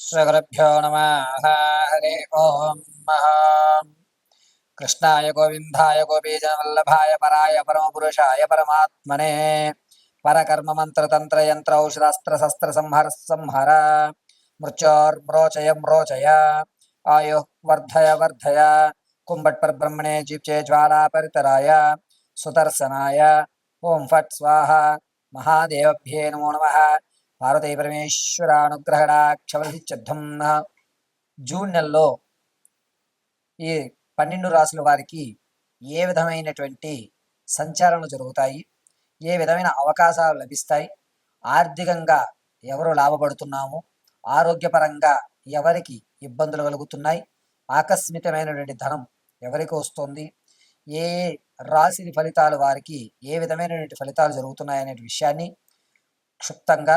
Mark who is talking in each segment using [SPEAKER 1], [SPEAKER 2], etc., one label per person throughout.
[SPEAKER 1] श्रीगुरुभ्यो नमः। हरे महा। कृष्णाय गोविन्दाय गोपीजनवल्लभाय पराय परमपुरुषाय परमात्मने। परकर्ममन्त्रतन्त्रयन्त्रौषधास्त्रशस्त्रसंहर संहर मृत्योर्म्रोचय म्रोचय आयुः वर्धय वर्धय। कुम्भट्परब्रह्मणे जीप्चे ज्वालापरितराय। सुदर्शनाय। ॐ फट् स्वाहा। महादेवभ्ये नमो नमः। పార్వతీ పరమేశ్వర నా జూన్ నెలలో ఈ పన్నెండు రాసుల వారికి ఏ విధమైనటువంటి సంచారణలు జరుగుతాయి? ఏ విధమైన అవకాశాలు లభిస్తాయి? ఆర్థికంగా ఎవరు లాభపడుతున్నాము? ఆరోగ్యపరంగా ఎవరికి ఇబ్బందులు కలుగుతున్నాయి? ఆకస్మికమైనటువంటి ధనం ఎవరికి వస్తుంది? ఏ ఏ రాశి ఫలితాలు వారికి ఏ విధమైనటువంటి ఫలితాలు జరుగుతున్నాయి అనే విషయాన్ని క్షుప్తంగా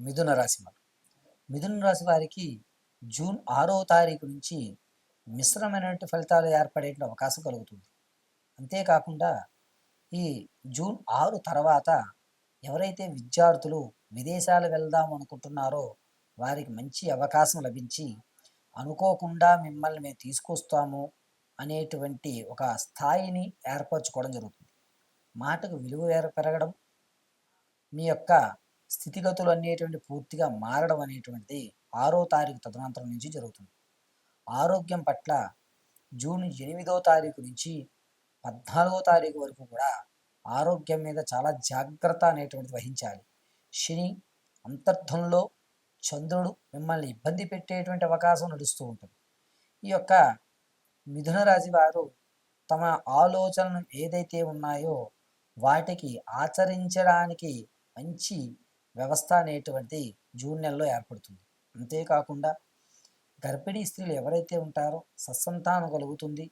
[SPEAKER 1] మిథున రాశి వారు. మిథున రాశి వారికి జూన్ ఆరో తారీఖు నుంచి మిశ్రమైనటువంటి ఫలితాలు ఏర్పడే అవకాశం కలుగుతుంది. అంతేకాకుండా ఈ జూన్ ఆరు తర్వాత ఎవరైతే విద్యార్థులు విదేశాలు వెళ్దాం అనుకుంటున్నారో వారికి మంచి అవకాశం లభించి అనుకోకుండా మిమ్మల్ని మేము తీసుకొస్తాము అనేటువంటి ఒక స్థాయిని ఏర్పరచుకోవడం జరుగుతుంది. మాటకు విలువ ఏర్- పెరగడం మీ యొక్క స్థితిగతులు అనేటువంటి పూర్తిగా మారడం అనేటువంటిది ఆరో తారీఖు తదనంతరం నుంచి జరుగుతుంది. ఆరోగ్యం పట్ల జూన్ ఎనిమిదో తారీఖు నుంచి పద్నాలుగో తారీఖు వరకు కూడా ఆరోగ్యం మీద చాలా జాగ్రత్త అనేటువంటిది వహించాలి. శని అంతర్థంలో చంద్రుడు మిమ్మల్ని ఇబ్బంది పెట్టేటువంటి అవకాశం నడుస్తూ ఉంటుంది. ఈ యొక్క మిథున రాశి వారు తమ ఆలోచనలు ఏదైతే ఉన్నాయో వాటికి ఆచరించడానికి మంచి వ్యవస్థ అనేటువంటిది జూన్ నెలలో ఏర్పడుతుంది. అంతేకాకుండా గర్భిణీ స్త్రీలు ఎవరైతే ఉంటారో సత్సంతానం కలుగుతుంది.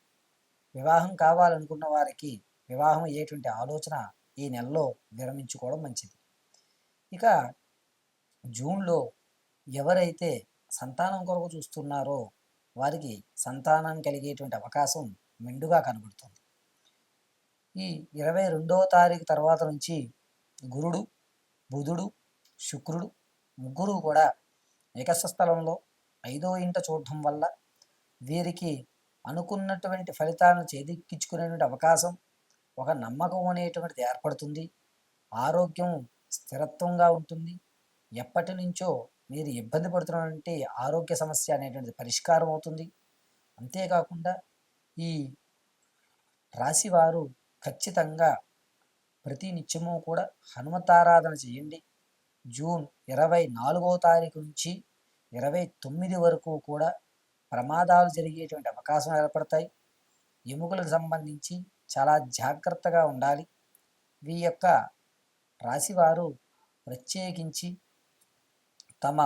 [SPEAKER 1] వివాహం కావాలనుకున్న వారికి వివాహం అయ్యేటువంటి ఆలోచన ఈ నెలలో విరమించుకోవడం మంచిది. ఇక జూన్లో ఎవరైతే సంతానం కొరకు చూస్తున్నారో వారికి సంతానం కలిగేటువంటి అవకాశం మెండుగా కనబడుతుంది. ఈ ఇరవై రెండవ తారీఖు తర్వాత నుంచి గురుడు బుధుడు శుక్రుడు ముగ్గురు కూడా ఏకస్థలంలో స్థలంలో ఐదో ఇంట చూడటం వల్ల వీరికి అనుకున్నటువంటి ఫలితాలను చేదిక్కించుకునేటువంటి అవకాశం ఒక నమ్మకం అనేటువంటిది ఏర్పడుతుంది. ఆరోగ్యం స్థిరత్వంగా ఉంటుంది. ఎప్పటి నుంచో మీరు ఇబ్బంది పడుతున్నటువంటి ఆరోగ్య సమస్య అనేటువంటిది పరిష్కారం అవుతుంది. అంతేకాకుండా ఈ రాశివారు ఖచ్చితంగా ప్రతి నిత్యము కూడా హనుమతారాధన చేయండి. జూన్ ఇరవై నాలుగో తారీఖు నుంచి ఇరవై తొమ్మిది వరకు కూడా ప్రమాదాలు జరిగేటువంటి అవకాశం ఏర్పడతాయి. ఎముకలకు సంబంధించి చాలా జాగ్రత్తగా ఉండాలి. వీ యొక్క రాశివారు ప్రత్యేకించి తమ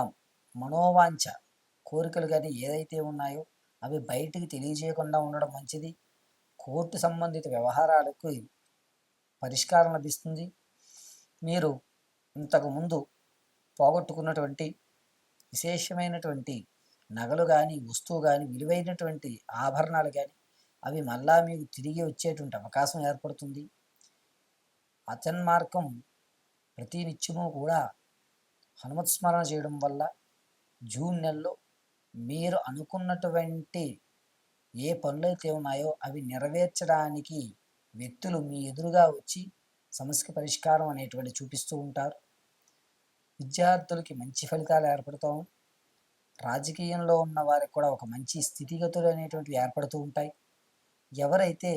[SPEAKER 1] మనోవాంఛ కోరికలు కానీ ఏదైతే ఉన్నాయో అవి బయటికి తెలియజేయకుండా ఉండడం మంచిది. కోర్టు సంబంధిత వ్యవహారాలకు పరిష్కారం లభిస్తుంది. మీరు ఇంతకుముందు పోగొట్టుకున్నటువంటి విశేషమైనటువంటి నగలు కానీ వస్తువు కానీ విలువైనటువంటి ఆభరణాలు కానీ అవి మళ్ళా మీకు తిరిగి వచ్చేటువంటి అవకాశం ఏర్పడుతుంది. అచన్మార్గం ప్రతి నిత్యము కూడా హనుమత్ స్మరణ చేయడం వల్ల జూన్ నెలలో మీరు అనుకున్నటువంటి ఏ పనులైతే ఉన్నాయో అవి నెరవేర్చడానికి వ్యక్తులు మీ ఎదురుగా వచ్చి సమస్య పరిష్కారం అనేటువంటి చూపిస్తూ ఉంటారు. విద్యార్థులకి మంచి ఫలితాలు ఏర్పడతాం. రాజకీయంలో ఉన్న వారికి కూడా ఒక మంచి స్థితిగతులు అనేటువంటివి ఏర్పడుతూ ఉంటాయి. ఎవరైతే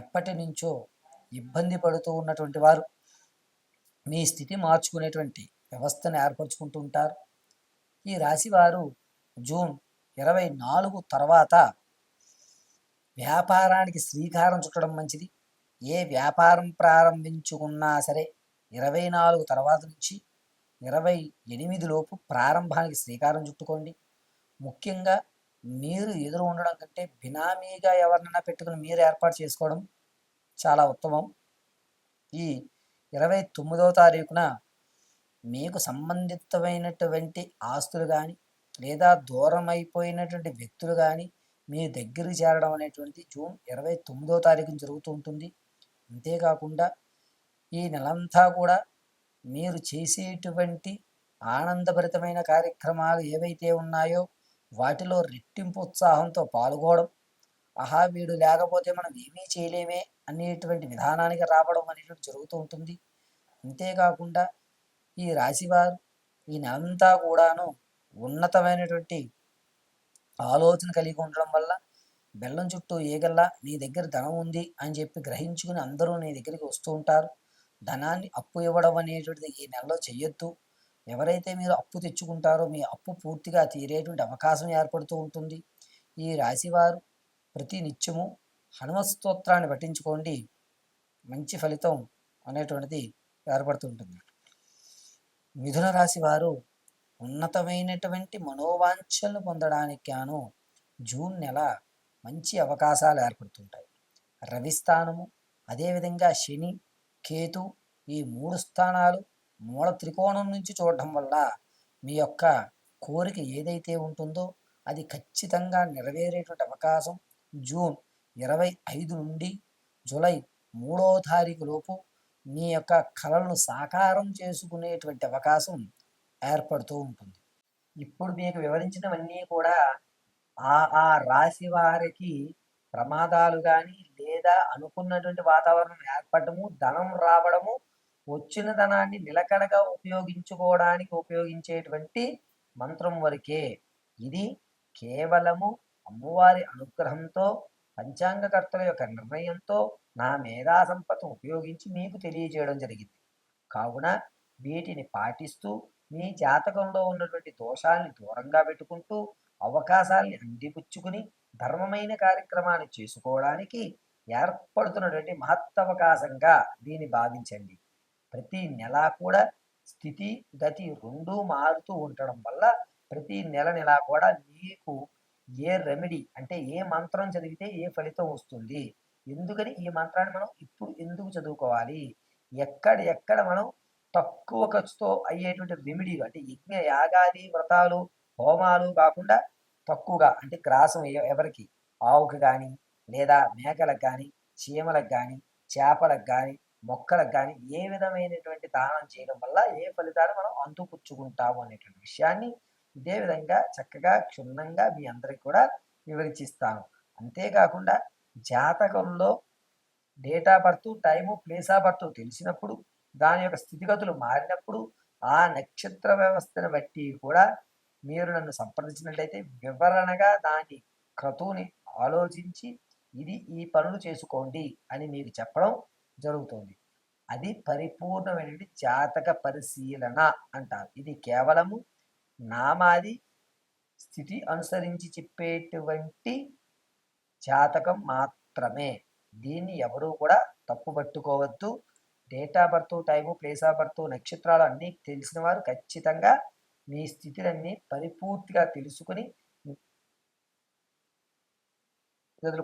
[SPEAKER 1] ఎప్పటి నుంచో ఇబ్బంది పడుతూ ఉన్నటువంటి వారు మీ స్థితి మార్చుకునేటువంటి వ్యవస్థను ఏర్పరచుకుంటూ ఉంటారు. ఈ రాశి వారు జూన్ ఇరవై నాలుగు తర్వాత వ్యాపారానికి శ్రీకారం చుట్టడం మంచిది. ఏ వ్యాపారం ప్రారంభించుకున్నా సరే ఇరవై నాలుగు తర్వాత నుంచి ఇరవై ఎనిమిది లోపు ప్రారంభానికి శ్రీకారం చుట్టుకోండి. ముఖ్యంగా మీరు ఎదురు ఉండడం కంటే బినామీగా ఎవరినైనా పెట్టుకుని మీరు ఏర్పాటు చేసుకోవడం చాలా ఉత్తమం. ఈ ఇరవై తొమ్మిదవ తారీఖున మీకు సంబంధితమైనటువంటి ఆస్తులు కానీ లేదా దూరం అయిపోయినటువంటి వ్యక్తులు కానీ మీ దగ్గరికి చేరడం అనేటువంటిది జూన్ ఇరవై తొమ్మిదో తారీఖున జరుగుతూ ఉంటుంది. అంతేకాకుండా ఈ నెలంతా కూడా మీరు చేసేటువంటి ఆనందభరితమైన కార్యక్రమాలు ఏవైతే ఉన్నాయో వాటిలో రెట్టింపు ఉత్సాహంతో పాల్గొనడం ఆహా వీడు లేకపోతే మనం ఏమీ చేయలేమే అనేటువంటి విధానానికి రావడం అనేటువంటి జరుగుతూ ఉంటుంది. అంతేకాకుండా ఈ రాశివారు ఈ నెలంతా కూడాను ఉన్నతమైనటువంటి ఆలోచన కలిగి ఉండడం వల్ల బెల్లం చుట్టూ ఏగల్లా నీ దగ్గర ధనం ఉంది అని చెప్పి గ్రహించుకుని అందరూ నీ దగ్గరికి వస్తూ ఉంటారు. ధనాన్ని అప్పు ఇవ్వడం అనేటువంటిది ఈ నెలలో చెయ్యొద్దు ఎవరైతే మీరు అప్పు తెచ్చుకుంటారో మీ అప్పు పూర్తిగా తీరేటువంటి అవకాశం ఏర్పడుతూ ఉంటుంది. ఈ రాశివారు ప్రతి నిత్యము హనుమత్ స్తోత్రాన్ని పఠించుకోండి. మంచి ఫలితం అనేటువంటిది ఏర్పడుతుంటుంది మిథున రాశి వారు ఉన్నతమైనటువంటి మనోవాంఛలను పొందడానికి గాను జూన్ నెల మంచి అవకాశాలు ఏర్పడుతుంటాయి. రవి స్థానము అదేవిధంగా శని కేతు ఈ మూడు స్థానాలు మూల త్రికోణం నుంచి చూడటం వల్ల మీ యొక్క కోరిక ఏదైతే ఉంటుందో అది ఖచ్చితంగా నెరవేరేటువంటి అవకాశం. జూన్ ఇరవై ఐదు నుండి జూలై మూడవ తారీఖు లోపు మీ యొక్క కళలను సాకారం చేసుకునేటువంటి అవకాశం ఏర్పడుతూ ఉంటుంది. ఇప్పుడు మీకు వివరించినవన్నీ కూడా ఆ ఆ రాశి వారికి ప్రమాదాలు కానీ లేదా అనుకున్నటువంటి వాతావరణం ఏర్పడము ధనం రావడము వచ్చిన ధనాన్ని నిలకడగా ఉపయోగించుకోవడానికి ఉపయోగించేటువంటి మంత్రం వరకే. ఇది కేవలము అమ్మవారి అనుగ్రహంతో పంచాంగకర్తల యొక్క నిర్ణయంతో నా మేధా సంపద ఉపయోగించి మీకు తెలియజేయడం జరిగింది. కావున వీటిని పాటిస్తూ మీ జాతకంలో ఉన్నటువంటి దోషాల్ని దూరంగా పెట్టుకుంటూ అవకాశాల్ని అంటిపుచ్చుకుని ధర్మమైన కార్యక్రమాన్ని చేసుకోవడానికి ఏర్పడుతున్నటువంటి మహత్తవకాశంగా దీన్ని భావించండి. ప్రతి నెల కూడా స్థితి గతి రెండూ మారుతూ ఉండడం వల్ల ప్రతి నెల నెల కూడా మీకు ఏ రెమెడీ అంటే ఏ మంత్రం చదివితే ఏ ఫలితం వస్తుంది? ఎందుకని ఈ మంత్రాన్ని మనం ఇప్పుడు ఎందుకు చదువుకోవాలి? ఎక్కడ ఎక్కడ మనం తక్కువ ఖర్చుతో అయ్యేటువంటి రెమెడీ అంటే యజ్ఞ యాగాది వ్రతాలు హోమాలు కాకుండా తక్కువగా అంటే గ్రాసం ఎవరికి? ఆవుకి కానీ లేదా మేకలకు కానీ చీమలకు కానీ చేపలకు కానీ మొక్కలకు కానీ ఏ విధమైనటువంటి దానం చేయడం వల్ల ఏ ఫలితాలు మనం అంతుపుచ్చుకుంటాము అనేటువంటి విషయాన్ని ఇదే విధంగా చక్కగా క్షుణ్ణంగా మీ అందరికి కూడా వివరించిస్తాను. అంతేకాకుండా జాతకంలో date of birth time place of birth తెలిసినప్పుడు దాని యొక్క స్థితిగతులు మారినప్పుడు ఆ నక్షత్ర వ్యవస్థను బట్టి కూడా మీరు నన్ను సంప్రదించినట్లయితే వివరణగా దాని క్రతువుని ఆలోచించి ఇది ఈ పనులు చేసుకోండి అని మీకు చెప్పడం జరుగుతుంది. అది పరిపూర్ణమైన జాతక పరిశీలన అంటారు. ఇది కేవలము నామాది స్థితి అనుసరించి చెప్పేటువంటి జాతకం మాత్రమే. దీన్ని ఎవరూ కూడా తప్పు పట్టుకోవద్దు. Date of birth time place of birth నక్షత్రాలు అన్నీ తెలిసిన వారు ఖచ్చితంగా మీ స్థితిలన్నీ పరిపూర్తిగా తెలుసుకుని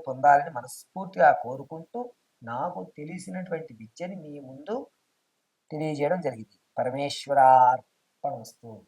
[SPEAKER 1] పొందాలని మనస్ఫూర్తిగా కోరుకుంటూ నాకు తెలిసినటువంటి విద్యని మీ ముందు తెలియజేయడం జరిగింది. పరమేశ్వరార్పణ వస్తువు.